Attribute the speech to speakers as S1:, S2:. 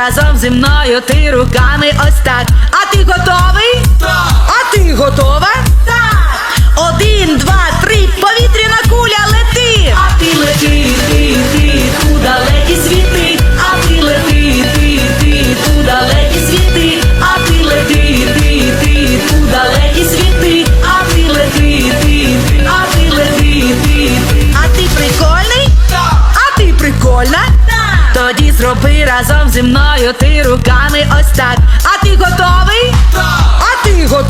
S1: разом зі мною ти руками ось так. А ти готовий?
S2: Так!
S1: А ти
S2: готовий?
S1: тоді зроби разом зі мною ти руками ось так. А ти готовий?
S2: Так!
S1: А ти готовий?